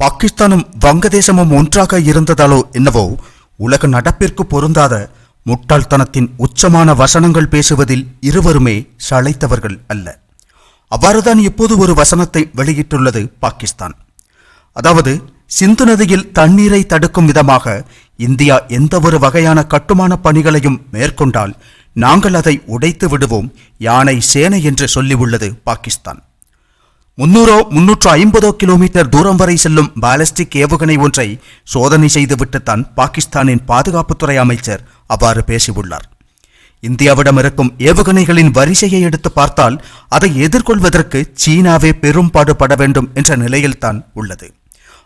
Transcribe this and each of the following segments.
பாகிஸ்தானும் வங்கதேசமும் ஒன்றாக இருந்ததாலோ என்னவோ உலக நடப்பிற்கு பொருந்தாத முட்டாள்தனத்தின் உச்சமான வசனங்கள் பேசுவதில் இருவருமே சளைத்தவர்கள் அல்ல. அவ்வாறுதான் இப்போது ஒரு வசனத்தை வெளியிட்டுள்ளது பாகிஸ்தான். அதாவது சிந்து நதியில் தண்ணீரை தடுக்கும் விதமாக இந்தியா எந்த ஒரு வகையான கட்டுமான பணிகளையும் மேற்கொண்டால் நாங்கள் அதை உடைத்து விடுவோம் யானை சேனை என்று சொல்லியுள்ளது பாகிஸ்தான். முன்னூறோ முன்னூற்று ஐம்பதோ கிலோமீட்டர் தூரம் வரை செல்லும் பாலிஸ்டிக் ஏவுகணை ஒன்றை சோதனை செய்துவிட்டுத்தான் பாகிஸ்தானின் பாதுகாப்புத்துறை அமைச்சர் அவ்வாறு பேசியுள்ளார். இந்தியாவிடம் இருக்கும் ஏவுகணைகளின் வரிசையை எடுத்து பார்த்தால் அதை எதிர்கொள்வதற்கு சீனாவே பெரும்பாடுபட வேண்டும் என்ற நிலையில்தான் உள்ளது.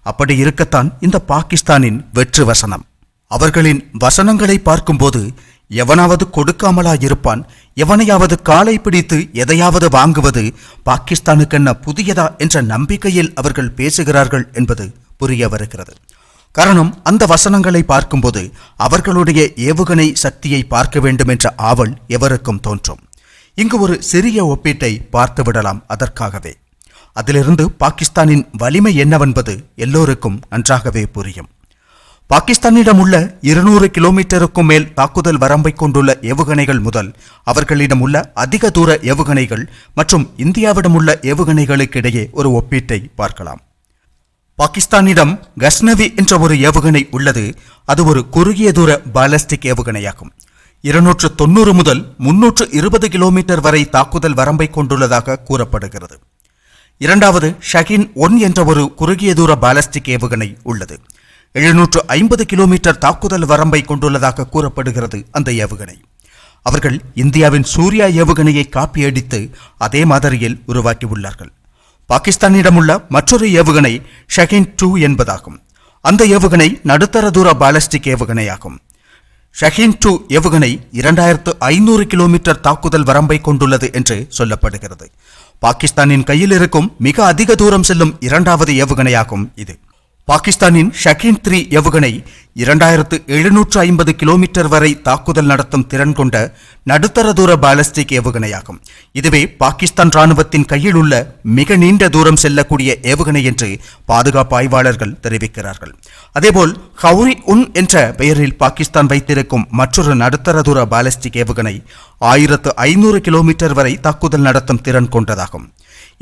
அப்படி இருக்கத்தான் இந்த பாகிஸ்தானின் வெற்று வசனம். அவர்களின் வசனங்களை பார்க்கும்போது எவனாவது கொடுக்காமலா இருப்பான் எவனையாவது காலை பிடித்து எதையாவது வாங்குவது பாகிஸ்தானுக்கென்ன புதியதா என்ற நம்பிக்கையில் அவர்கள் பேசுகிறார்கள் என்பது புரிய வருகிறது. காரணம் அந்த வசனங்களை பார்க்கும்போது அவர்களுடைய ஏவுகணை சக்தியை பார்க்க வேண்டும் என்ற ஆவல் எவருக்கும் தோன்றும். இங்கு ஒரு சிறிய ஒப்பீட்டை பார்த்து விடலாம் அதற்காகவே. அதிலிருந்து பாகிஸ்தானின் வலிமை என்னவென்பது எல்லோருக்கும் நன்றாகவே புரியும். பாகிஸ்தானிடம் உள்ள இருநூறு கிலோமீட்டருக்கும் மேல் தாக்குதல் வரம்பை கொண்டுள்ள ஏவுகணைகள் முதல் அவர்களிடம் உள்ள அதிக தூர ஏவுகணைகள் மற்றும் இந்தியாவிடம் உள்ள ஏவுகணைகளுக்கிடையே ஒரு ஒப்பீட்டை பார்க்கலாம். பாகிஸ்தானிடம் கஸ்னவி என்ற ஒரு ஏவுகணை உள்ளது. அது ஒரு குறுகிய தூர பாலஸ்டிக் ஏவுகணையாகும். இருநூற்று தொண்ணூறு முதல் முன்னூற்று இருபது கிலோமீட்டர் வரை தாக்குதல் வரம்பை கொண்டுள்ளதாக கூறப்படுகிறது. இரண்டாவது ஷகின் ஒன் என்ற ஒரு குறுகிய தூர பாலஸ்டிக் ஏவுகணை உள்ளது. எழுநூற்று ஐம்பது கிலோமீட்டர் தாக்குதல் வரம்பை கொண்டுள்ளதாக கூறப்படுகிறது அந்த ஏவுகணை. அவர்கள் இந்தியாவின் சூர்யா ஏவுகணையை காப்பியடித்து அதே மாதிரியில் உருவாக்கியுள்ளார்கள். பாகிஸ்தானிடமுள்ள மற்றொரு ஏவுகணை ஷஹின் டூ என்பதாகும். அந்த ஏவுகணை நடுத்தர தூர பாலஸ்டிக் ஏவுகணையாகும். ஷஹின் டூ ஏவுகணை இரண்டாயிரத்து ஐநூறு கிலோமீட்டர் தாக்குதல் வரம்பை கொண்டுள்ளது என்று சொல்லப்படுகிறது. பாகிஸ்தானின் கையில் இருக்கும் மிக அதிக தூரம் செல்லும் இரண்டாவது ஏவுகணையாகும் இது. பாகிஸ்தானின் ஷகின் த்ரீ ஏவுகணை இரண்டாயிரத்து எழுநூற்று ஐம்பது கிலோமீட்டர் வரை தாக்குதல் நடத்தும் திறன் கொண்ட நடுத்தர தூர பாலிஸ்டிக் ஏவுகணையாகும். இதுவே பாகிஸ்தான் ராணுவத்தின் கையில் உள்ள மிக நீண்ட தூரம் செல்லக்கூடிய ஏவுகணை என்று பாதுகாப்பு ஆய்வாளர்கள் தெரிவிக்கிறார்கள். அதேபோல் ஹவுரி உன் என்ற பெயரில் பாகிஸ்தான் வைத்திருக்கும் மற்றொரு நடுத்தர தூர பாலிஸ்டிக் ஏவுகணை ஆயிரத்து ஐநூறு கிலோமீட்டர் வரை தாக்குதல் நடத்தும் திறன் கொண்டதாகும்.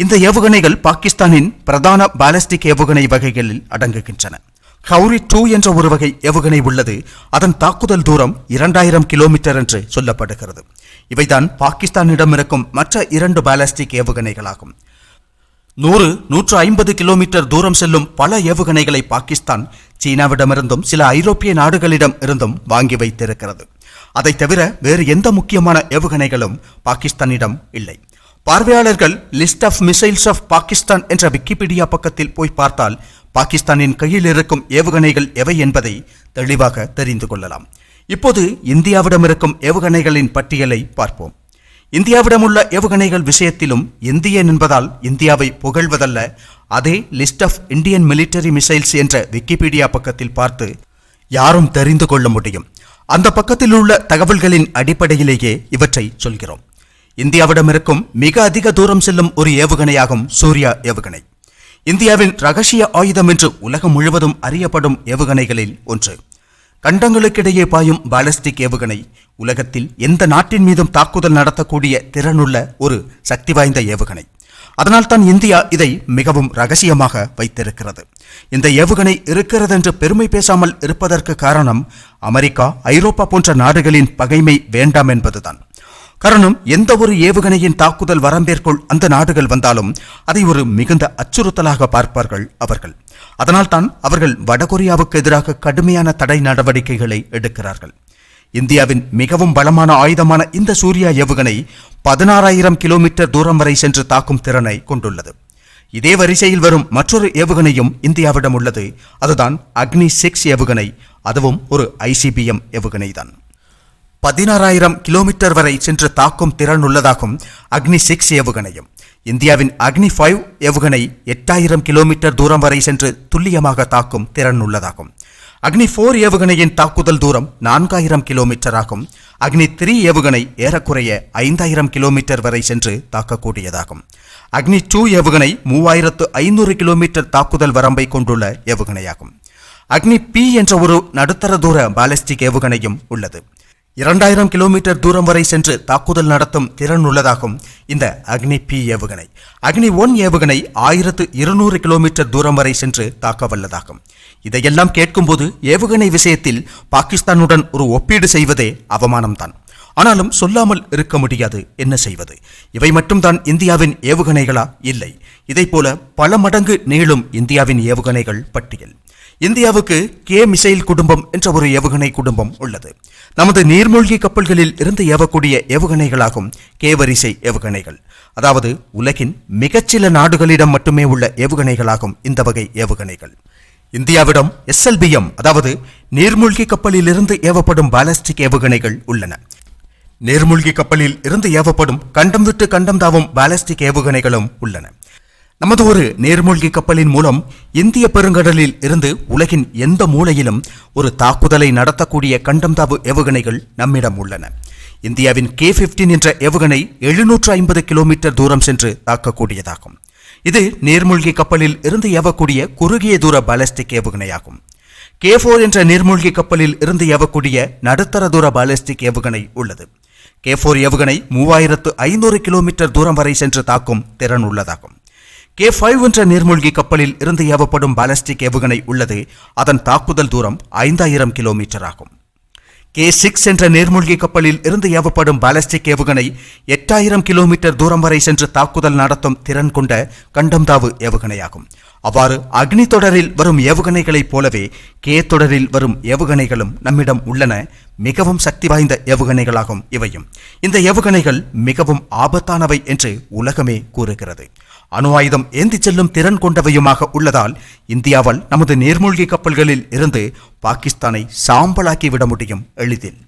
இந்த ஏவுகணைகள் பாகிஸ்தானின் பிரதான பாலிஸ்டிக் ஏவுகணை வகைகளில் அடங்குகின்றன. ஹவுரி டூ என்ற ஒரு வகை ஏவுகணை உள்ளது. அதன் தாக்குதல் தூரம் இரண்டாயிரம் கிலோமீட்டர் என்று சொல்லப்படுகிறது. இவைதான் பாகிஸ்தானிடம் இருக்கும் மற்ற இரண்டு பாலாஸ்டிக் ஏவுகணைகளாகும். நூறு நூற்று ஐம்பது கிலோமீட்டர் தூரம் செல்லும் பல ஏவுகணைகளை பாகிஸ்தான் சீனாவிடமிருந்தும் சில ஐரோப்பிய நாடுகளிடம் இருந்தும் வாங்கி வைத்திருக்கிறது. அதை தவிர வேறு எந்த முக்கியமான ஏவுகணைகளும் பாகிஸ்தானிடம் இல்லை. பார்வையாளர்கள் list of missiles of Pakistan என்ற விக்கிபீடியா பக்கத்தில் போய் பார்த்தால் பாகிஸ்தானின் கையில் இருக்கும் ஏவுகணைகள் எவை என்பதை தெளிவாக தெரிந்து கொள்ளலாம். இப்போது இந்தியாவிடம் இருக்கும் ஏவுகணைகளின் பட்டியலை பார்ப்போம். இந்தியாவிடம் உள்ள ஏவுகணைகள் விஷயத்திலும் இந்தியன் என்பதால் இந்தியாவை புகழ்வதல்ல. அதே list of Indian military missiles என்ற விக்கிபீடியா பக்கத்தில் பார்த்து யாரும் தெரிந்து கொள்ள முடியும். அந்த பக்கத்தில் உள்ள தகவல்களின் அடிப்படையிலேயே இவற்றை சொல்கிறோம். இந்தியாவிடம் இருக்கும் மிக அதிக தூரம் செல்லும் ஒரு ஏவுகணையாகும் சூர்யா ஏவுகணை. இந்தியாவின் ரகசிய ஆயுதம் என்று உலகம் முழுவதும் அறியப்படும் ஏவுகணைகளில் ஒன்று. கண்டங்களுக்கிடையே பாயும் பாலிஸ்டிக் ஏவுகணை உலகத்தில் எந்த நாட்டின் மீதும் தாக்குதல் நடத்தக்கூடிய திறனுள்ள ஒரு சக்தி வாய்ந்த ஏவுகணை அதனால்தான் இந்தியா இதை மிகவும் ரகசியமாக வைத்திருக்கிறது. இந்த ஏவுகணை இருக்கிறது என்று பெருமை பேசாமல் இருப்பதற்கு காரணம் அமெரிக்கா ஐரோப்பா போன்ற நாடுகளின் பகைமை வேண்டாம் என்பதுதான். காரணம் எந்த ஒரு ஏவுகணையின் தாக்குதல் வரம்பேற்குள் அந்த நாடுகள் வந்தாலும் அதை ஒரு மிகுந்த அச்சுறுத்தலாக பார்ப்பார்கள் அவர்கள். அதனால்தான் அவர்கள் வடகொரியாவுக்கு எதிராக கடுமையான தடை நடவடிக்கைகளை எடுக்கிறார்கள். இந்தியாவின் மிகவும் பலமான ஆயுதமான இந்த சூர்யா ஏவுகணை பதினாறாயிரம் கிலோமீட்டர் தூரம் வரை சென்று தாக்கும் திறனை கொண்டுள்ளது. இதே வரிசையில் வரும் மற்றொரு ஏவுகணையும் இந்தியாவிடம் உள்ளது. அதுதான் அக்னி சிக்ஸ் ஏவுகணை. அதுவும் ஒரு ஐசிபிஎம் ஏவுகணை தான் பதினாறாயிரம் கிலோமீட்டர் வரை சென்று தாக்கும் திறன் உள்ளதாகும் அக்னி சிக்ஸ் ஏவுகணையும். இந்தியாவின் அக்னி ஃபைவ் ஏவுகணை எட்டாயிரம் கிலோமீட்டர் தூரம் வரை சென்று துல்லியமாக தாக்கும் திறன் உள்ளதாகும். அக்னி ஃபோர் ஏவுகணையின் தாக்குதல் தூரம் நான்காயிரம் கிலோமீட்டர் ஆகும். அக்னி த்ரீ ஏவுகணை ஏறக்குறைய ஐந்தாயிரம் கிலோமீட்டர் வரை சென்று தாக்கக்கூடியதாகும். அக்னி டூ ஏவுகணை மூவாயிரத்து ஐநூறு கிலோமீட்டர் தாக்குதல் வரம்பை கொண்டுள்ள ஏவுகணையாகும். அக்னி பி என்ற ஒரு நடுத்தர தூர பாலிஸ்டிக் ஏவுகணையும் உள்ளது. இரண்டாயிரம் கிலோமீட்டர் தூரம் வரை சென்று தாக்குதல் நடத்தும் திறன் உள்ளதாகும் இந்த அக்னி பி ஏவுகணை. அக்னி ஒன் ஏவுகணை ஆயிரத்து இருநூறு கிலோமீட்டர் தூரம் வரை சென்று தாக்க வல்லதாகும். இதையெல்லாம் கேட்கும்போது ஏவுகணை விஷயத்தில் பாகிஸ்தானுடன் ஒரு ஒப்பீடு செய்வதே அவமானம்தான். ஆனாலும் சொல்லாமல் இருக்க முடியாது என்ன செய்வது? இவை மட்டும்தான் இந்தியாவின் ஏவுகணைகளா? இல்லை. இதைப்போல பல மடங்கு நீளும் இந்தியாவின் ஏவுகணைகள் பட்டியல். இந்தியாவுக்கு கே மிசைல் குடும்பம் என்ற ஒரு ஏவுகணை குடும்பம் உள்ளது. நமது நீர்மூழ்கி கப்பல்களில் இருந்து ஏவக்கூடிய ஏவுகணைகளாகும் கேவரிசை ஏவுகணைகள். அதாவது உலகின் மிகச்சில நாடுகளிடம் மட்டுமே உள்ள ஏவுகணைகளாகும் இந்த வகை ஏவுகணைகள். இந்தியாவிடம் எஸ்எல்பிஎம் அதாவது நீர்மூழ்கி கப்பலில் இருந்து ஏவப்படும் பாலஸ்டிக் ஏவுகணைகள் உள்ளன. நீர்மூழ்கி கப்பலில் இருந்து ஏவப்படும் கண்டம் விட்டு கண்டம் தாவும் பாலஸ்டிக் ஏவுகணைகளும் உள்ளன. நமது ஒரு நீர்மூழ்கி கப்பலின் மூலம் இந்திய பெருங்கடலில் இருந்து உலகின் எந்த மூலையிலும் ஒரு தாக்குதலை நடத்தக்கூடிய கண்டம்தாவு ஏவுகணைகள் நம்மிடம் உள்ளன. இந்தியாவின் கே பிப்டீன் என்ற ஏவுகணை எழுநூற்று ஐம்பது கிலோமீட்டர் தூரம் சென்று தாக்கக்கூடியதாகும். இது நீர்மூழ்கி கப்பலில் இருந்து ஏவக்கூடிய குறுகிய தூர பாலிஸ்டிக் ஏவுகணையாகும். கே ஃபோர் என்ற நீர்மூழ்கி கப்பலில் இருந்து ஏவக்கூடிய நடுத்தர தூர பாலிஸ்டிக் ஏவுகணை உள்ளது. கே ஃபோர் ஏவுகணை மூவாயிரத்து ஐநூறு கிலோமீட்டர் தூரம் வரை சென்று தாக்கும் திறன் உள்ளதாகும். கே ஃபைவ் என்ற நீர்மூழ்கி கப்பலில் இருந்து ஏவப்படும் பாலஸ்டிக் ஏவுகணை உள்ளது. அதன் தாக்குதல் தூரம் ஐந்தாயிரம் கிலோமீட்டர் ஆகும் கே சிக்ஸ் என்ற நீர்மூழ்கி கப்பலில் இருந்து ஏவப்படும் பாலஸ்டிக் ஏவுகணை எட்டாயிரம் கிலோமீட்டர் தூரம் வரை சென்று தாக்குதல் நடத்தும் திறன் கொண்ட கண்டம்தாவு ஏவுகணையாகும். அவ்வாறு அக்னி தொடரில் வரும் ஏவுகணைகளைப் போலவே கே தொடரில் வரும் ஏவுகணைகளும் நம்மிடம் உள்ளன. மிகவும் சக்தி வாய்ந்த ஏவுகணைகளாகும் இவையும். இந்த ஏவுகணைகள் மிகவும் ஆபத்தானவை என்று உலகமே கூறுகிறது. அணு ஆயுதம் ஏந்திச் செல்லும் திறன் கொண்டவையுமாக உள்ளதால் இந்தியாவால் நமது நீர்மூழ்கி கப்பல்களில் இருந்து பாகிஸ்தானை சாம்பலாக்கி விட முடியும் எளிதில்.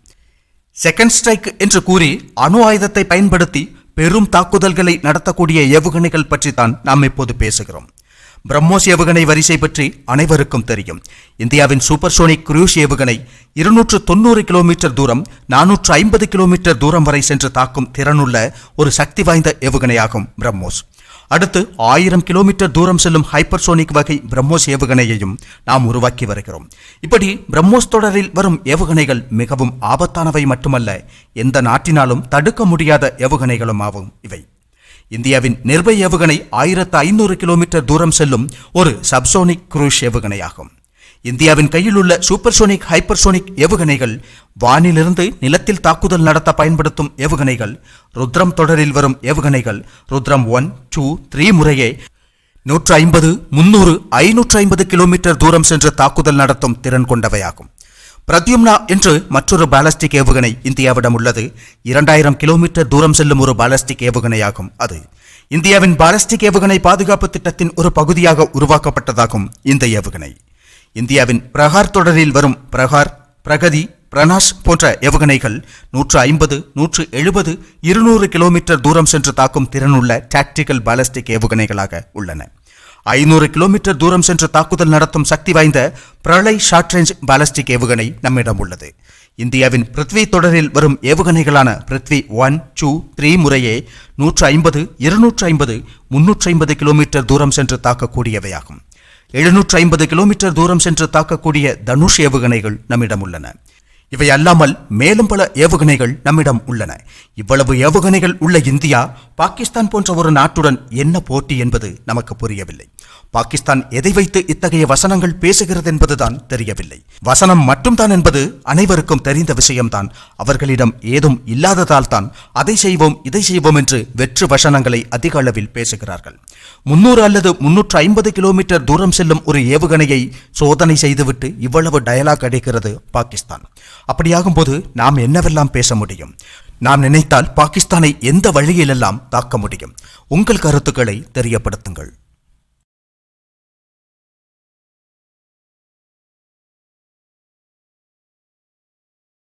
செகண்ட் ஸ்ட்ரைக் என்று கூறி அணு ஆயுதத்தை பயன்படுத்தி பெரும் தாக்குதல்களை நடத்தக்கூடிய ஏவுகணைகள் பற்றி தான் நாம் இப்போது பேசுகிறோம். பிரம்மோஸ் ஏவுகணை வரிசை பற்றி அனைவருக்கும் தெரியும். இந்தியாவின் சூப்பர்சோனிக் குரூஸ் ஏவுகணை இருநூற்று தொண்ணூறு கிலோமீட்டர் தூரம் நானூற்று ஐம்பது கிலோமீட்டர் தூரம் வரை சென்று தாக்கும் திறனுள்ள ஒரு சக்தி வாய்ந்த ஏவுகணையாகும் பிரம்மோஸ். அடுத்து ஆயிரம் கிலோமீட்டர் தூரம் செல்லும் ஹைப்பர்சோனிக் வகை பிரம்மோஸ் ஏவுகணையையும் நாம் உருவாக்கி வருகிறோம். இப்படி பிரம்மோஸ் தொடரில் வரும் ஏவுகணைகள் மிகவும் ஆபத்தானவை மட்டுமல்ல எந்த நாட்டினாலும் தடுக்க முடியாத ஏவுகணைகளும் ஆகும் இவை. இந்தியாவின் நிர்பய் ஏவுகணை ஆயிரத்து ஐநூறு கிலோமீட்டர் தூரம் செல்லும் ஒரு சப்சோனிக் குரூஷ் ஏவுகணையாகும். இந்தியாவின் கையில் உள்ள சூப்பர்சோனிக் ஹைப்பர்சோனிக் ஏவுகணைகள் வானிலிருந்து நிலத்தில் தாக்குதல் நடத்த பயன்படுத்தும் ஏவுகணைகள் ருத்ரம் தொடரில் வரும் ஏவுகணைகள் ருத்ரம் ஒன் டூ த்ரீ முறையே நூற்று ஐம்பது முன்னூறு ஐநூற்று ஐம்பது கிலோமீட்டர் தூரம் சென்று தாக்குதல் நடத்தும் திறன் கொண்டவையாகும். பிரத்யும்னா என்று மற்றொரு பாலஸ்டிக் ஏவுகணை இந்தியாவிடம் உள்ளது. இரண்டாயிரம் கிலோமீட்டர் தூரம் செல்லும் ஒரு பாலஸ்டிக் ஏவுகணையாகும் அது. இந்தியாவின் பாலஸ்டிக் ஏவுகணை பாதுகாப்பு திட்டத்தின் ஒரு பகுதியாக உருவாக்கப்பட்டதாகும் இந்த ஏவுகணை. இந்தியாவின் பிரகார் தொடரில் வரும் பிரகார் பிரகதி பிரணாஷ் போன்ற ஏவுகணைகள் நூற்று ஐம்பது நூற்று எழுபது இருநூறு கிலோமீட்டர் தூரம் சென்று தாக்கும் திறனுள்ள டாக்டிக்கல் பாலஸ்டிக் ஏவுகணைகளாக உள்ளன. ஐநூறு கிலோமீட்டர் தூரம் சென்று தாக்குதல் நடத்தும் சக்தி வாய்ந்த பிரளய் ஷார்ட் ரேஞ்ச் பாலஸ்டிக் ஏவுகணை நம்மிடம் உள்ளது. இந்தியாவின் பிருத்வி தொடரில் வரும் ஏவுகணைகளான பிருத்வி ஒன் டூ த்ரீ முறையே நூற்று ஐம்பது இருநூற்று ஐம்பது முன்னூற்று ஐம்பது கிலோமீட்டர் தூரம் சென்று தாக்கக்கூடியவையாகும். எழுநூற்று ஐம்பது கிலோமீட்டர் தூரம் சென்று தாக்கக்கூடிய தனுஷ் ஏவுகணைகள் நம்மிடம் உள்ளன. இவை அல்லாமல் மேலும் பல ஏவுகணைகள் நம்மிடம் உள்ளன. இவ்வளவு ஏவுகணைகள் உள்ள இந்தியா பாகிஸ்தான் போன்ற ஒரு நாட்டுடன் என்ன போட்டி என்பது நமக்கு புரியவில்லை. பாகிஸ்தான் எதை வைத்து இத்தகைய வசனங்கள் பேசுகிறது என்பதுதான் தெரியவில்லை. வசனம் மட்டும்தான் என்பது அனைவருக்கும் தெரிந்த விஷயம்தான். அவர்களிடம் ஏதும் இல்லாததால் தான் அதை செய்வோம் இதை செய்வோம் என்று வெற்று வசனங்களை அதிக அளவில் பேசுகிறார்கள். முன்னூறு அல்லது முன்னூற்று ஐம்பது கிலோமீட்டர் தூரம் செல்லும் ஒரு ஏவுகணையை சோதனை செய்துவிட்டு இவ்வளவு டயலாக் அடைக்கிறது பாகிஸ்தான். அப்படியாகும்போது நாம் என்னவெல்லாம் பேச முடியும்? நாம் நினைத்தால் பாகிஸ்தானை எந்த வழியிலெல்லாம் தாக்க முடியும்? உங்கள் கருத்துக்களை தெரியப்படுத்துங்கள்.